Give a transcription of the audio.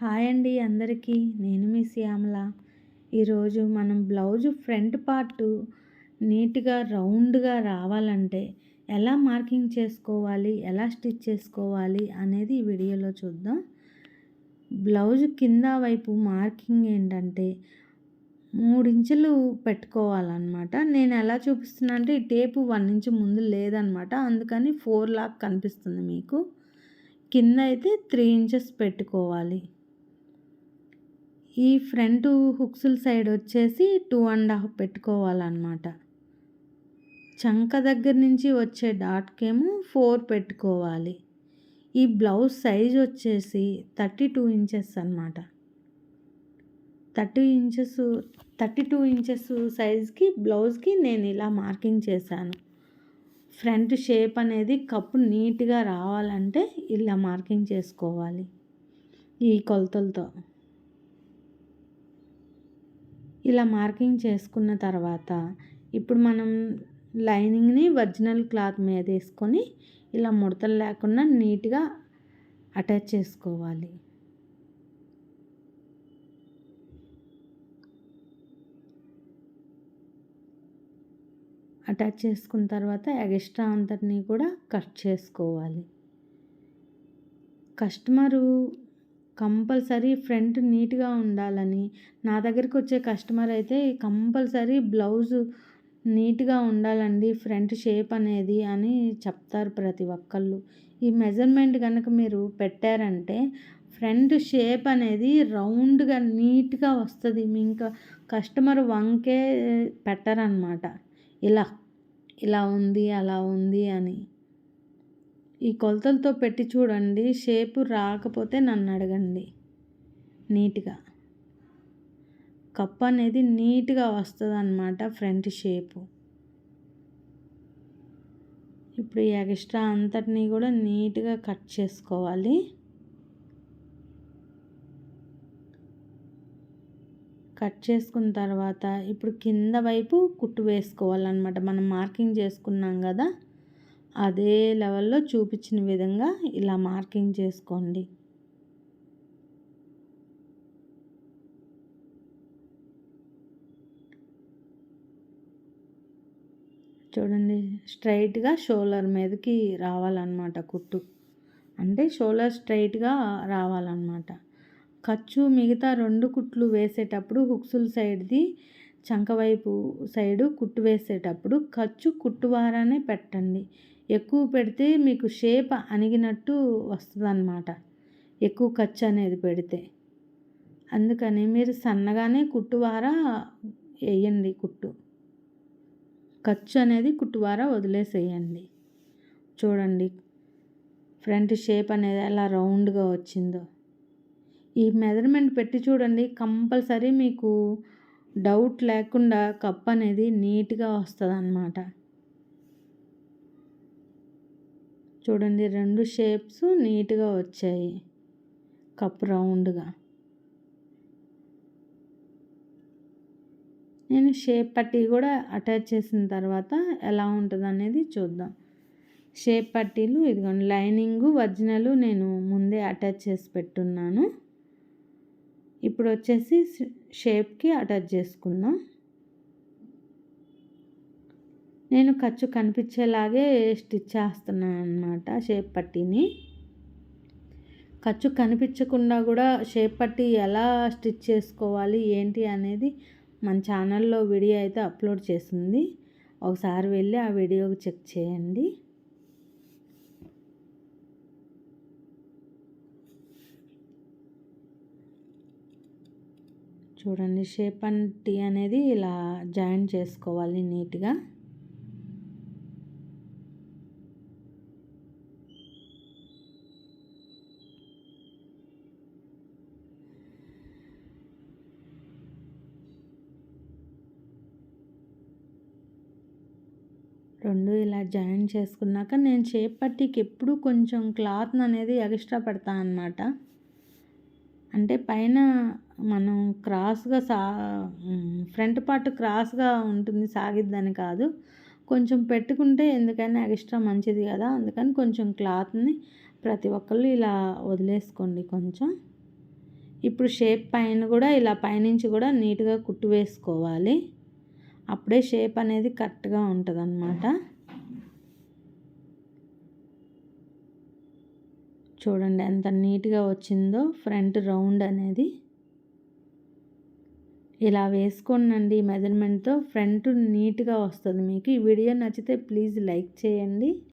Hi అండి అందరికీ నేను మీ శ్యామల. ఈరోజు మనం బ్లౌజ్ ఫ్రంట్ పార్ట్ నీట్గా రౌండ్గా రావాలంటే ఎలా మార్కింగ్ చేసుకోవాలి ఎలా స్టిచ్ చేసుకోవాలి అనేది ఈ వీడియోలో చూద్దాం. బ్లౌజ్ కింద వైపు మార్కింగ్ ఏంటంటే మూడించులు పెట్టుకోవాలన్నమాట. నేను ఎలా చూపిస్తున్నా అంటే ఈ టేపు వన్ ఇంచు ముందు లేదనమాట అందుకని ఫోర్ లాక్ కనిపిస్తుంది మీకు. కింద అయితే త్రీ ఇంచెస్ పెట్టుకోవాలి. ఈ ఫ్రంట్ హుక్స్ల సైడ్ వచ్చేసి టూ అండ్ హాఫ్ పెట్టుకోవాలన్నమాట. చంక దగ్గర నుంచి వచ్చే డాట్కేమో ఫోర్ పెట్టుకోవాలి. ఈ బ్లౌజ్ సైజ్ వచ్చేసి థర్టీ టూ ఇంచెస్ అనమాట thirty inches thirty two inches సైజ్కి బ్లౌజ్కి నేను ఇలా మార్కింగ్ చేశాను. ఫ్రంట్ షేప్ అనేది కప్పు నీట్గా రావాలంటే ఇలా మార్కింగ్ చేసుకోవాలి ఈ కొలతలతో. ఇలా మార్కింగ్ చేసుకున్న తర్వాత ఇప్పుడు మనం లైనింగ్ని ఒరిజినల్ క్లాత్ మీద వేసుకొని ఇలా ముడతలు లేకుండా నీట్గా అటాచ్ చేసుకోవాలి. అటాచ్ చేసుకున్న తర్వాత ఎగస్ట్రా అంతటినీ కూడా కట్ చేసుకోవాలి. కస్టమరు కంపల్సరీ ఫ్రంట్ నీట్గా ఉండాలని. నా దగ్గరికి వచ్చే కస్టమర్ అయితే కంపల్సరీ బ్లౌజ్ నీట్గా ఉండాలండి ఫ్రంట్ షేప్ అనేది అని చెప్తారు ప్రతి ఒక్కళ్ళు. ఈ మెజర్మెంట్ కనుక మీరు పెట్టారంటే ఫ్రంట్ షేప్ అనేది రౌండ్గా నీట్గా వస్తుంది. మీ ఇంకా కస్టమర్ వంకే పెట్టరనమాట ఇలా ఇలా ఉంది అలా ఉంది అని. ఈ కొలతలతో పెట్టి చూడండి షేపు రాకపోతే నన్ను అడగండి. నీట్గా. కప్ అనేది నీట్గా వస్తుంది అన్నమాట ఫ్రంట్ షేపు. ఇప్పుడు ఈ ఎక్స్ట్రా అంతటినీ కూడా నీట్గా కట్ చేసుకోవాలి. కట్ చేసుకున్న తర్వాత ఇప్పుడు కింద వైపు కుట్టు వేసుకోవాలన్నమాట. మనం మార్కింగ్ చేసుకున్నాం కదా. అదే లెవెల్లో చూపించిన విధంగా ఇలా మార్కింగ్ చేసుకోండి. చూడండి స్ట్రైట్గా షోల్డర్ మీదకి రావాలన్నమాట కుట్టు. అంటే షోల్డర్ స్ట్రైట్గా రావాలన్నమాట. ఖర్చు మిగతా రెండు కుట్లు వేసేటప్పుడు హుక్సుల సైడ్ది చంకవైపు సైడు కుట్టు వేసేటప్పుడు ఖర్చు కుట్టువారానే పెట్టండి. ఎక్కువ పెడితే మీకు షేప్ అణిగినట్టు వస్తుంది అన్నమాట ఎక్కువ ఖర్చు అనేది పెడితే. అందుకని మీరు సన్నగానే కుట్టువారా వేయండి కుట్టు. ఖర్చు అనేది కుట్టువారా వదిలేసేయండి. చూడండి ఫ్రంట్ షేప్ అనేది ఎలా రౌండ్గా వచ్చిందో. ఈ మెజర్మెంట్ పెట్టి చూడండి కంపల్సరీ మీకు డౌట్ లేకుండా కప్ అనేది నీట్గా వస్తుంది అన్నమాట చూడండి రెండు షేప్స్ నీట్గా వచ్చాయి. కప్ రౌండ్గా. నేను షేప్ పట్టీ కూడా అటాచ్ చేసిన తర్వాత ఎలా ఉంటుంది అనేది చూద్దాం. షేప్ పట్టీలు ఇదిగోండి లైనింగ్ ఒరిజినల్ నేను ముందే అటాచ్ చేసి పెట్టున్నాను. ఇప్పుడు వచ్చేసి షేప్కి అటాచ్ చేసుకుందాం నేను ఖర్చు కనిపించేలాగే స్టిచ్ చేస్తున్నాను అనమాట షేప్ పట్టీని. ఖర్చు కనిపించకుండా కూడా షేప్ పట్టీ ఎలా స్టిచ్ చేసుకోవాలి ఏంటి అనేది మన ఛానల్లో వీడియో అయితే అప్లోడ్ చేసింది. ఒకసారి వెళ్ళి ఆ వీడియోకి చెక్ చేయండి. చూడండి షేప్ పట్టీ అనేది ఇలా జాయిన్ చేసుకోవాలి నీట్గా. రెండు ఇలా జాయిన్ చేసుకున్నాక నేను షేప్ పట్టీకి ఎప్పుడు కొంచెం క్లాత్ అనేది ఎక్స్ట్రా పెడతాను అనమాట అంటే పైన మనం క్రాస్గా సా ఫ్రంట్ పార్ట్ క్రాస్గా ఉంటుంది సాగిద్దని కాదు. కొంచెం పెట్టుకుంటే ఎందుకైనా ఎక్స్ట్రా మంచిది కదా అందుకని కొంచెం క్లాత్ని ప్రతి ఒక్కళ్ళు ఇలా వదిలేసుకోండి కొంచెం. ఇప్పుడు షేప్ పైన కూడా ఇలా పైనుంచి కూడా నీట్గా కుట్టు వేసుకోవాలి. అప్పుడే షేప్ అనేది కరెక్ట్గా ఉంటుంది అన్నమాట చూడండి ఎంత నీట్గా వచ్చిందో ఫ్రంట్ రౌండ్ అనేది. ఇలా వేసుకోండి మెజర్మెంట్తో ఫ్రంట్ నీట్గా వస్తుంది మీకు. ఈ వీడియో నచ్చితే ప్లీజ్ లైక్ చేయండి.